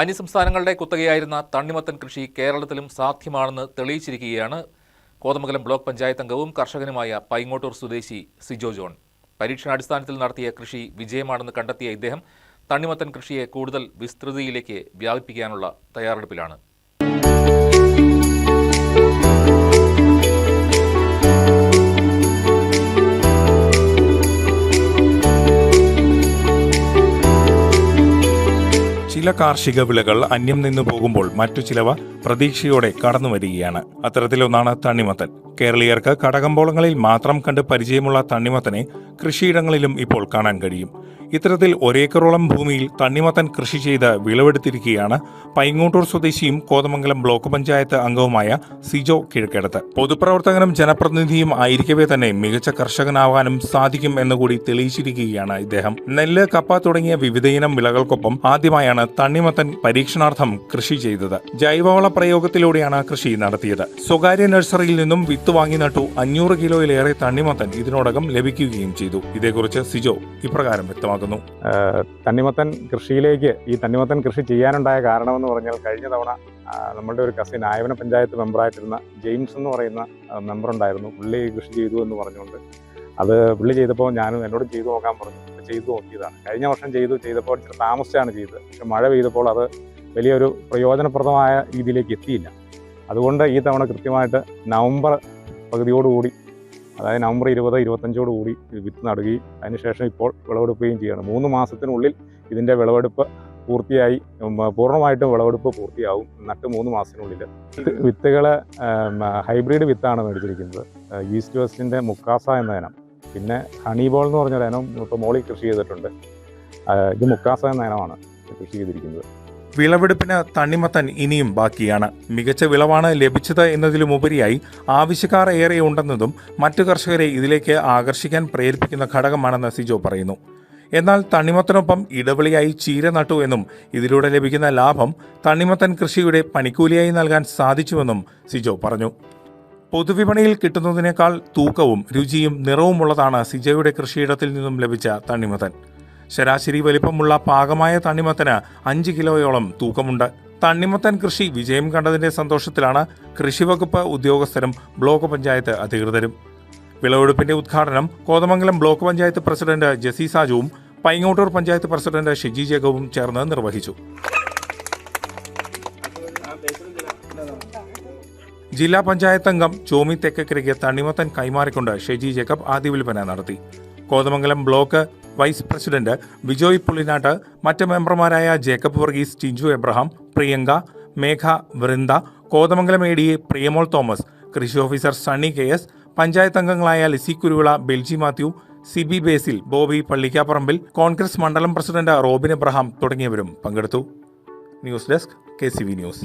അന്യസംസ്ഥാനങ്ങളുടെ കുത്തകയായിരുന്ന തണ്ണിമത്തൻ കൃഷി കേരളത്തിലും സാധ്യമാണെന്ന് തെളിയിച്ചിരിക്കുകയാണ്. കോതമംഗലം ബ്ലോക്ക് പഞ്ചായത്ത് അംഗവും കർഷകനുമായ പൈങ്ങോട്ടൂർ സ്വദേശി സിജോ ജോൺ. പരീക്ഷണാടിസ്ഥാനത്തിൽ നടത്തിയ കൃഷി വിജയമാണെന്ന് കണ്ടെത്തിയ ഇദ്ദേഹം തണ്ണിമത്തൻ കൃഷിയെ കൂടുതൽ വിസ്തൃതിയിലേക്ക് വ്യാപിപ്പിക്കാനുള്ള തയ്യാറെടുപ്പിലാണ്. ചില കാർഷിക വിളകൾ അന്യം നിന്നു പോകുമ്പോൾ മറ്റു ചിലവ പ്രതീക്ഷയോടെ കടന്നു വരികയാണ്. അത്തരത്തിലൊന്നാണ് തണ്ണിമത്തൻ. കേരളീയർക്ക് കടകമ്പോളങ്ങളിൽ മാത്രം കണ്ട് പരിചയമുള്ള തണ്ണിമത്തനെ കൃഷിയിടങ്ങളിലും ഇപ്പോൾ കാണാൻ കഴിയും. ഇത്തരത്തിൽ ഒരേക്കറോളം ഭൂമിയിൽ തണ്ണിമത്തൻ കൃഷി ചെയ്ത് വിളവെടുത്തിരിക്കുകയാണ് പൈങ്ങോട്ടൂർ സ്വദേശിയും കോതമംഗലം ബ്ലോക്ക് പഞ്ചായത്ത് അംഗവുമായ സിജോ കിഴക്കേടത്ത്. പൊതുപ്രവർത്തകനും ജനപ്രതിനിധിയും ആയിരിക്കവേ തന്നെ മികച്ച കർഷകനാവാനും സാധിക്കും എന്നുകൂടി തെളിയിച്ചിരിക്കുകയാണ് ഇദ്ദേഹം. നെല്ല് കപ്പ തുടങ്ങിയ വിവിധയിനം വിളകൾക്കൊപ്പം ആദ്യമായാണ് തണ്ണിമത്തൻ പരീക്ഷണാർത്ഥം കൃഷി ചെയ്തത്. ജൈവവള പ്രയോഗത്തിലൂടെയാണ് കൃഷി നടത്തിയത്. സ്വകാര്യ നഴ്സറിയിൽ നിന്നും വിത്ത് വാങ്ങി നട്ടു അഞ്ഞൂറ് കിലോയിലേറെ തണ്ണിമത്തൻ ഇതിനോടകം ലഭിക്കുകയും ചെയ്തു. ഇതേക്കുറിച്ച് സിജോ ഇപ്രകാരം വ്യക്തമാക്കുന്നു. ഏഹ് തണ്ണിമത്തൻ കൃഷിയിലേക്ക് ഈ തണ്ണിമത്തൻ കൃഷി ചെയ്യാനുണ്ടായ കാരണമെന്ന് പറഞ്ഞാൽ കഴിഞ്ഞ തവണ നമ്മളുടെ ഒരു കസിൻ ആയവന പഞ്ചായത്ത് മെമ്പറായിട്ടിരുന്ന ജെയിംസ് എന്ന് പറയുന്ന മെമ്പർ ഉണ്ടായിരുന്നു. പുള്ളി കൃഷി ചെയ്തു എന്ന് പറഞ്ഞുകൊണ്ട്. അത് പുള്ളി ചെയ്തപ്പോൾ ഞാനും എന്നോട് ചെയ്തു നോക്കാൻ പറഞ്ഞു. ചെയ്തു നോക്കിയതാണ്. കഴിഞ്ഞ വർഷം ചെയ്തു ചെയ്തപ്പോൾ ഇച്ചിരി താമസിച്ചാണ് ചെയ്തത്. പക്ഷെ മഴ പെയ്തപ്പോൾ അത് വലിയൊരു പ്രയോജനപ്രദമായ രീതിയിലേക്ക് എത്തിയില്ല. അതുകൊണ്ട് ഈ തവണ കൃത്യമായിട്ട് നവംബർ പകുതിയോടുകൂടി അതായത് നവംബർ ഇരുപത് ഇരുപത്തഞ്ചോട് കൂടി വിത്ത് നടുകയും അതിനുശേഷം ഇപ്പോൾ വിളവെടുക്കുകയും ചെയ്യണം. മൂന്ന് മാസത്തിനുള്ളിൽ ഇതിന്റെ വിളവെടുപ്പ് പൂർത്തിയായി പൂർണമായിട്ടും വിളവെടുപ്പ് പൂർത്തിയാവും നട്ട് മൂന്ന് മാസത്തിനുള്ളിൽ. വിത്തുകൾ ഹൈബ്രിഡ് വിത്താണ് മേടിച്ചിരിക്കുന്നത്. ഈസ്റ്റ് വെസ്റ്റിന്റെ മുക്കാസ എന്ന ഇനം. പിന്നെ ഹണിബോൾ എന്ന് പറഞ്ഞൊരു ഇനം ഇപ്പോൾ മോളിൽ കൃഷി ചെയ്തിട്ടുണ്ട്. ഇത് മുക്കാസ എന്ന ഇനമാണ് കൃഷി ചെയ്തിരിക്കുന്നത്. വിളവെടുപ്പിന് തണ്ണിമത്തൻ ഇനിയും ബാക്കിയാണ്. മികച്ച വിളവാണ് ലഭിച്ചത് എന്നതിലുമുപരിയായി ആവശ്യക്കാർ ഏറെ ഉണ്ടെന്നതും മറ്റു കർഷകരെ ഇതിലേക്ക് ആകർഷിക്കാൻ പ്രേരിപ്പിക്കുന്ന ഘടകമാണെന്ന് സിജോ പറയുന്നു. എന്നാൽ തണ്ണിമത്തനൊപ്പം ഇടവിളിയായി ചീര നട്ടു എന്നും ഇതിലൂടെ ലഭിക്കുന്ന ലാഭം തണ്ണിമത്തൻ കൃഷിയുടെ പണിക്കൂലിയായി നൽകാൻ സാധിച്ചുവെന്നും സിജോ പറഞ്ഞു. പൊതുവിപണിയിൽ കിട്ടുന്നതിനേക്കാൾ തൂക്കവും രുചിയും നിറവുമുള്ളതാണ് സിജോയുടെ കൃഷിയിടത്തിൽ നിന്നും ലഭിച്ച തണ്ണിമത്തൻ. ശരാശരി വലിപ്പമുള്ള പാകമായ തണ്ണിമത്തന് അഞ്ച് കിലോയോളം തൂക്കമുണ്ട്. തണ്ണിമത്തൻ കൃഷി വിജയം കണ്ടതിന്റെ സന്തോഷത്തിലാണ് കൃഷിവകുപ്പ് ഉദ്യോഗസ്ഥരും ബ്ലോക്ക് പഞ്ചായത്ത് അധികൃതരും. വിളവെടുപ്പിന്റെ ഉദ്ഘാടനം കോതമംഗലം ബ്ലോക്ക് പഞ്ചായത്ത് പ്രസിഡന്റ് ജസി സാജുവും പൈങ്ങോട്ടൂർ പഞ്ചായത്ത് പ്രസിഡന്റ് ഷിജി ജേക്കബും ചേർന്ന് നിർവഹിച്ചു. ജില്ലാ പഞ്ചായത്ത് അംഗം ചോമി തെക്കക്കരയ്ക്ക് തണ്ണിമത്തൻ കൈമാറിക്കൊണ്ട് ഷെജി ജേക്കബ് ആദ്യ വിൽപ്പന നടത്തി. Kothamangalam block vice president Vijoy Pullinattu മറ്റ് മെമ്പർമാരായ Jacob Varghese Tinju Abraham Priyanka Megha Vrinda Kothamangalam A D A Priyamol Thomas കൃഷി officer Sunny K S panchayat അംഗങ്ങളായ ലിസി കുരുവിള ബെൽജി മാത്യു സിബി ബേസിൽ ബോബി പള്ളിക്കാപ്പറമ്പിൽ കോൺഗ്രസ് മണ്ഡലം പ്രസിഡന്റ് റോബിൻ എബ്രഹാം തുടങ്ങിയവരും പങ്കെടുത്തു. News desk K news.